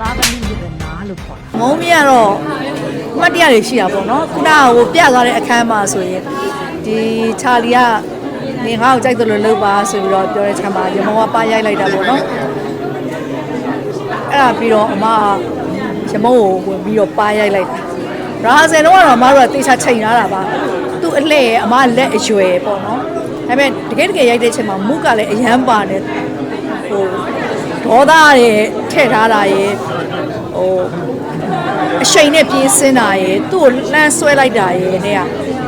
သားသမီးရဲ့နားလို့ခေါ်တာမုံမြကတော့အမှတ်တရတွေရှိတာပေါ့နော်ခုနကဟိုပြသွားတဲ့အခန်းမှာဆိုရင်ဒီချာလီကနေငါ့ကိုကြိုက်တယ်လို့လုပ်ပါဆိုပြီးတော့ပြောတဲ့ချက်မှာရမုံကပါရိုက်လိုက်တာပေါ့နော်အဲ့ဒါပြီးတော့အမကရမုံကိုဝင်ပြီးတော့ပါရိုက်လိုက်တာရာဇယ်တော့ကတော့အမတို့ကတေချာချိန်ထားတာပါသူ့အလှည့်ရဲ့အမလက်အရွယ်ပေါ့နော်ဒါပေမဲ့တကယ်တကယ်ရိုက်တဲ့ချက်မှာမုကလည်းအရန်ပါနေဟို ဒေါသတွေထည့်ထားတာရဲ့ဟိုအရှိန်နဲ့ပြေးစင်းတာရယ်သူ့ကိုလှမ်းဆွဲလိုက်တာရယ်နဲ့က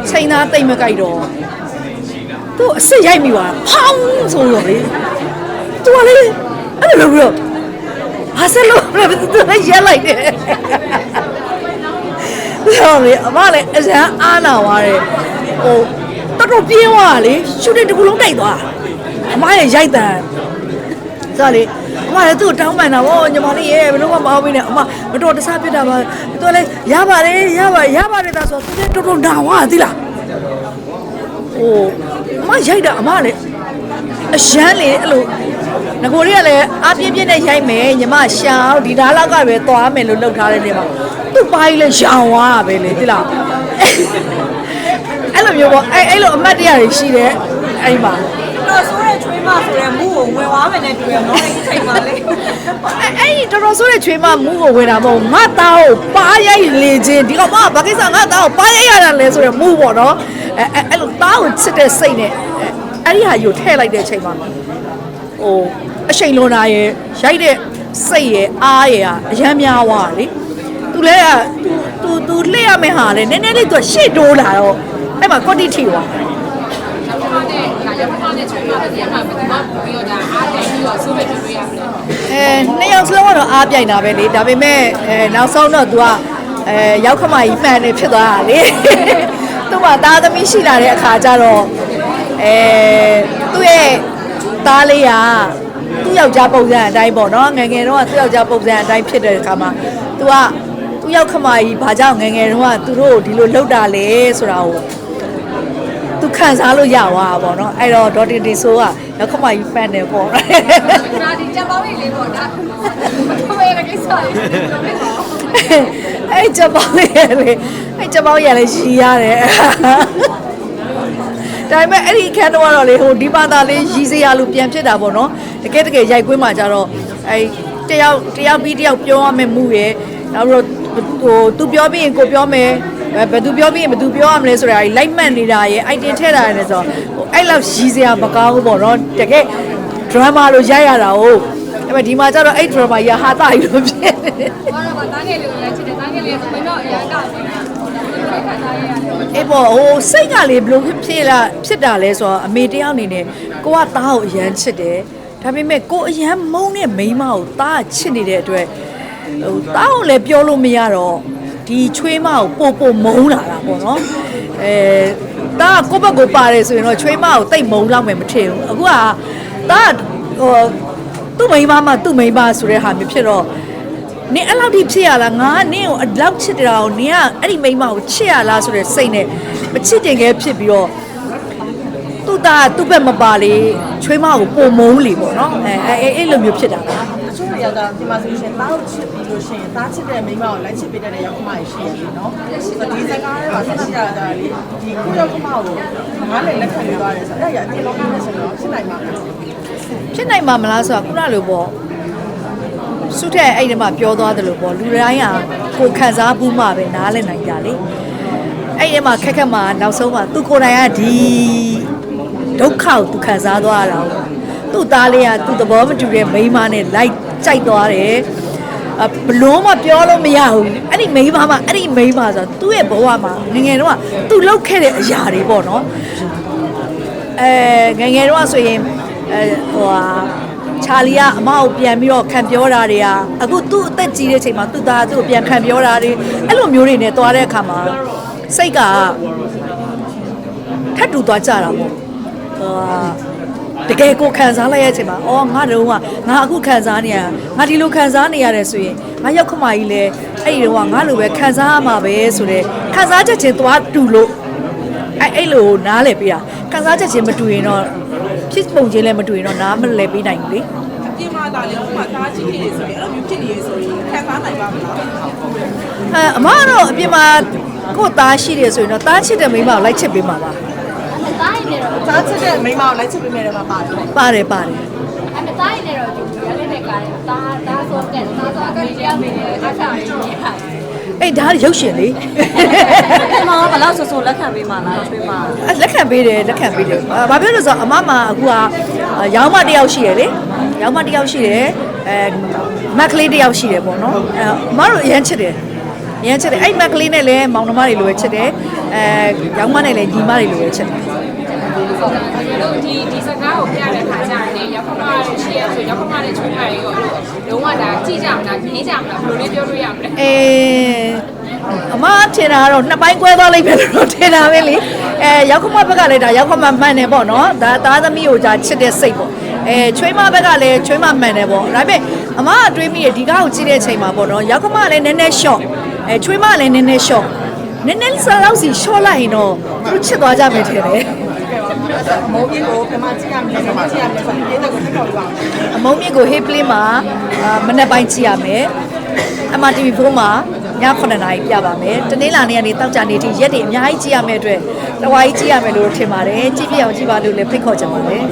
ချိန်သားတိတ်မကြိုက်တော့သူ့အစ်စ်ရိုက်မိသွားတာဖောင်းဆိုတော့လေသူကလေအဲ့လိုလုပ်ပြီးတော့ဟာဆက်လို့သူကရက်လိုက်တယ်ဆိုလေအမလည်းအစမ်းအားနာသွားတယ်ဟိုတော်တော်ပြင်းသွားတာလေရှူတင်တစ်ခုလုံးတိုက်သွားအမရဲ့ရိုက်တန်ဆိုတော့လေ အမလည်းသူ့ကိုတောင်းပန်တာဗောညီမလေးရဲ့ဘယ်လို့မှမအောင်မင်းနဲ့အမမတော်တဆပြစ်တာပါသူကလည်းရပါတယ်ရပါရပါတယ်ဒါဆိုသူလည်းတော်တော်နာဝါသီလားဟိုအမရိုက်တာအမလည်းအရှမ်းလေအဲ့လိုငကိုလေးကလည်းအပြင်းပြင်းနဲ့ရိုက်မယ်ညီမရှာအောင်ဒီဓာတ်လောက်ကပဲသွားမယ်လို့လုပ်ထားတဲ့နေမှာသူ့ပိုင်းလည်းရောင်သွားတာပဲလေသီလားအဲ့လိုမျိုးပေါ့အဲ့အဲ့လိုအမတ်တရားတွေရှိတယ်အဲ့မှာတော့ဆိုရဲ ချွေးမဆိုရဲမူကိုဝင်သွားမယ်နဲ့တူရနော်အဲ့ဒီချိန်မှာလေအဲ့အဲ့ဒီတော်တော်ဆိုးတဲ့ချွေးမမူးကိုဝင်တာမဟုတ်ငါသားကိုပါရိုက်လေခြင်းဒီကောင်မဘာကိစ္စငါသားကိုပါရိုက်ရတာလဲဆိုရမူးပေါ့နော်အဲအဲ့အဲ့လိုသားကိုချစ်တဲ့စိတ်နဲ့အဲ့ဒီဟာယူထည့်လိုက်တဲ့အချိန်မှာဟိုအချိန်လွန်တာရဲ့ရိုက်တဲ့စိတ်ရဲ့အားရဲ့ကအရမ်းများသွားတာလေသူလဲကသူသူလှည့်ရမယ့်ဟာလေနည်းနည်းလေးသူရှေ့တိုးလာတော့အဲ့မှာကွတီထီ သွားဟုတ်တယ်ဒါရောက်တော့တဲ့ချိန်မှာဒီမှာဘယ်မှာပြီးတော့ဒါအားတယ်ပြီးတော့ဆိုးပဲတွေ့ရမလဲအဲနှစ်ယောက်စလုံးကတော့အားပြိုင်တာပဲလေဒါပေမဲ့အဲနောက်ဆုံးတော့ तू ကအဲရောက်ခမကြီးမှန်နေဖြစ်သွားတာလေသူ့မှာသားသမီးရှိလာတဲ့အခါကျတော့အဲသူ့ရဲ့သားလေးကသူ့ယောက်ျားပုံစံအတိုင်းပေါ့နော်ငယ်ငယ်တော့သူ့ယောက်ျားပုံစံအတိုင်းဖြစ်တဲ့အခါမှာ तू ကသူ့ယောက်ခမကြီးဘာကြောင့်ငယ်ငယ်တော့ကသူတို့ကိုဒီလိုလှုပ်တာလဲဆိုတာကိုသူ ခံစားလို့ရသွားတာပေါ့နော်အဲ့တော့ဒေါ်တင်တင်ဆိုးကရောက်ခမကြီးဖန်တယ်ပေါ့ဒါဒီကြက်ပေါင်းလေးပေါ့ဒါဘယ်ကကိစ္စလေးပြောနေတော့အဲ့ချက်ပေါင်းရလေအဲ့ချက်ပေါင်းရလေရှည်ရတယ်ဒါပေမဲ့အဲ့ဒီအခန်းတော့ကတော့လေဟိုဒီပါတာလေးရီစရာလူပြန်ဖြစ်တာပေါ့နော်တကယ်တကယ်ရိုက်ကွင်းမှာကြတော့အဲ့တယောက်တယောက်ပြီးတယောက်ပြောရမယ်မှုရယ်နောက်ပြီးတော့ဟိုသူပြောပြီးရင်ကိုပြောမယ် ဘယ်သူပြောပြီးရင်ဘယ်သူပြောရမလဲဆိုတာကြီးလိုက်မှတ်နေတာရယ်အိုက်တင်ထည့်တာရယ်ဆိုတော့ဟိုအဲ့လောက်ရီစရာမကောင်းဘူးပေါ့နော်တကယ်ဒရမာလိုရိုက်ရတာဟုတ်အဲ့မဲ့ဒီမှာကျတော့အဲ့ဒရမာရဟာတာကြီးလို့ဖြစ်နေတယ်ဘာလို့ဘာတန်းငယ်လေးကိုလည်းချစ်တယ်တန်းငယ်လေးကမင်းတော့အရန်ကောက်နေတာဒီခါသားရရတယ်အေးပေါ့ဟိုစိတ်ကလေဘလို့ဖြစ်ဖြစ်လာဖြစ်တာလဲဆိုတော့အမေတယောက်အနေနဲ့ကိုကသားကိုအရန်ချစ်တယ်ဒါပေမဲ့ကိုအရန်မုန်းတဲ့မိန်းမကိုသားကချစ်နေတဲ့အတွက်ဟိုသားကိုလည်းပြောလို့မရတော့ ဒီချွေးမကိုပို့ပို့မုန်းလာတာပေါ့နော်အဲသားကကိုယ့်ဘက်ကိုပါတယ်ဆိုရင်တော့ချွေးမကိုတိတ်မုန်းလောက်မယ်မထင်ဘူးအခုကသားကဟိုသူ့မိန်းမမှသူ့မိန်းမဆိုတဲ့ဟာမျိုးဖြစ်တော့နင်အဲ့လောက်ထိဖြစ်ရလားငါကနင်ကိုအလောက်ချစ်တာကိုနင်ကအဲ့ဒီမိန်းမကိုချစ်ရလားဆိုတဲ့စိတ်နဲ့မချစ်တင်ခဲ့ဖြစ်ပြီးတော့သူ့သားကသူ့ဘက်မပါလေချွေးမကိုပုံမုံလေပေါ့နော်အဲအဲအဲ့လိုမျိုးဖြစ်တာပါအချို့ တွေကဒီမှာဆိုရှင်သားကိုချစ်ပြီးလို့ရှိရင်သားချစ်တဲ့မိန်းမကိုလိုက်ချစ်ပေးတဲ့ရောက်ခမကြီးရှိရင်နော်ဆိုတော့ဒီစကားထဲမှာဆက်ကြတာဒါလေဒီကိုရောက်ခမကိုငါလည်းလက်ခံပြီးသွားတယ်ဆိုတော့အဲ့ရအတင်လောကနဲ့ဆိုတော့ဖြစ်နိုင်မှာမလားဖြစ်နိုင်မှာမလားဆိုတာခုနလိုပေါ့စုထက်အဲ့ဒီမှာပြောသွားတယ်လို့ပေါ့လူတိုင်းဟာကိုယ်ခံစားဘူးမှပဲနားလည်နိုင်ကြလေအဲ့ဒီမှာခက်ခက်မှာနောက်ဆုံးမှာသူကိုယ်တိုင်ကဒီဒုက္ခကိုသူခံစားသွားရတာပေါ့သူ့သားလေးကသူ့သဘောမတူတဲ့မိန်းမနဲ့လိုက် ကြိုက်သွားတယ်အဘလုံးမပြောလို့မရဘူးအဲ့ဒီမိန်းမမှာအဲ့ဒီမိန်းမဆိုတော့သူ့ရဲ့ဘဝမှာငယ်ငယ်တော့ကသူလှုပ်ခဲ့တဲ့အရာတွေပေါ့နော်အဲငယ်ငယ်တော့ဆိုရင်အဲဟိုဟာချာလီကအမကိုပြန်ပြီးတော့ခံပြောတာတွေကအခုသူ့အသက်ကြီးတဲ့အချိန်မှာသူ့သားသူ့ကိုပြန်ခံပြောတာတွေအဲ့လိုမျိုးတွေနဲ့သွားတဲ့အခါမှာစိတ်ကထပ်တူသွားကြတာပေါ့ဟိုဟာ တကယ်ကိုခံစားလိုက်ရတဲ့အချိန်မှာအော်ငါတော့ကငါအခုခံစားနေရငါဒီလိုခံစားနေရတယ်ဆိုရင်ငါရောက်ခမကြီးလဲအဲ့ဒီတော့ကငါလိုပဲခံစားရမှာပဲဆိုတော့ခံစားချက်ချင်းသွားတူလို့အဲ့အဲ့လိုနားလည်ပေးတာခံစားချက်ချင်းမတူရင်တော့ဖြစ်ပုံချင်းလည်းမတူရင်တော့နားမလည်ပေးနိုင်ဘူးလေအပြင်မှာသားလေးဥပမာသားကြီးနေဆိုရင်အဲ့လိုမျိုးဖြစ်နေရဆိုရင်ခံစားနိုင်ပါမလားအဲအမကတော့အပြင်မှာကိုယ့်သားရှိတယ်ဆိုရင်တော့သားချစ်တဲ့မိန်းမကိုလိုက်ချစ်ပေးမှာပါ အသားရည်နဲ့တော့သားချစ်တဲ့မိန်းမကိုလိုက်ချစ်ပေးမယ်တယ်မှာပါတယ်ပါတယ်ပါတယ်အမသားရည်နဲ့တော့ဒီရလေးနဲ့ကားတယ်ဒါဒါဆိုတဲ့ဒါဆိုအကလေးတရားမင်းနဲ့အခါရင်းနေဟာအဲ့ဒါရုပ်ရှင်လေအမကဘလောက်ဆဆလက်ခံပေးမှလားချွေးမအဲ့လက်ခံပေးတယ်လက်ခံပေးတယ်အာဘာဖြစ်လို့လဲဆိုတော့အမမအခုကအာရောင်းမတစ်ယောက်ရှိရယ်လေရောင်းမတစ်ယောက်ရှိတယ်အဲမက်ကလေးတစ်ယောက်ရှိတယ်ပေါ့နော်အဲအမတို့အရန်ချစ်တယ် အရန်ချစ်တယ်အဲ့မက်ကလေးနဲ့လည်းမောင်နှမတွေလိုပဲချစ်တယ်အဲရောင်းမနဲ့လည်းညီမတွေလိုပဲချစ်တယ်ဟုတ်ကဲ့ကျွန်တော်တို့ဒီဒီစကားကိုပြတဲ့ခါကျရင်ရောက်ခမရှိရဆိုရောက်ခမနဲ့ချွေးမရေကိုလုံးဝဒါကြည့်ကြမလားငင်းကြမလားဘယ်လိုလေးပြောလို့ရမလဲအေးအမထင်တာကတော့နှစ်ပိုင်းကွဲသွားလိမ့်မယ်လို့တော့ထင်တာပဲလေအဲရောက်ခမဘက်ကလည်းဒါရောက်ခမမှန်တယ်ပေါ့နော်ဒါသားသမီးကိုဒါချစ်တဲ့စိတ်ပေါ့အဲချွေးမဘက်ကလည်းချွေးမမှန်တယ်ပေါ့ဒါပေမဲ့အမကတွေးမိရဒီကားကိုကြည့်တဲ့အချိန်မှာပေါ့နော်ရောက်ခမလည်းနည်းနည်း short အဲချွေးမလည်းနည်းနည်း short နည်းနည်းစားတော့စီ short လိုက်ရင်တော့သူတို့ချစ်သွားကြမယ်ထင်တယ်မုန်းကြီးကိုဘယ်မှာကြည့်ရမလဲဘယ်မှာကြည့်ရမလဲဆိုတော့ဒီတဲ့ကိုသိခေါ်ပြပါဦးအမုံမြင့်ကို hip play မှာအာမနေ့ပိုင်းကြည့်ရမယ်အမ TV4 မှာည9နာရီပြပါမယ်တနင်္လာနေ့ကနေတောက်ကြနေထိရက်တွေအများကြီးကြည့်ရမယ်အတွက်တဝါကြီးကြည့်ရမယ်လို့ထင်ပါတယ်ကြည့်ပြအောင်ကြည့်ပါလို့လည်းဖိတ်ခေါ်ချင်ပါတယ်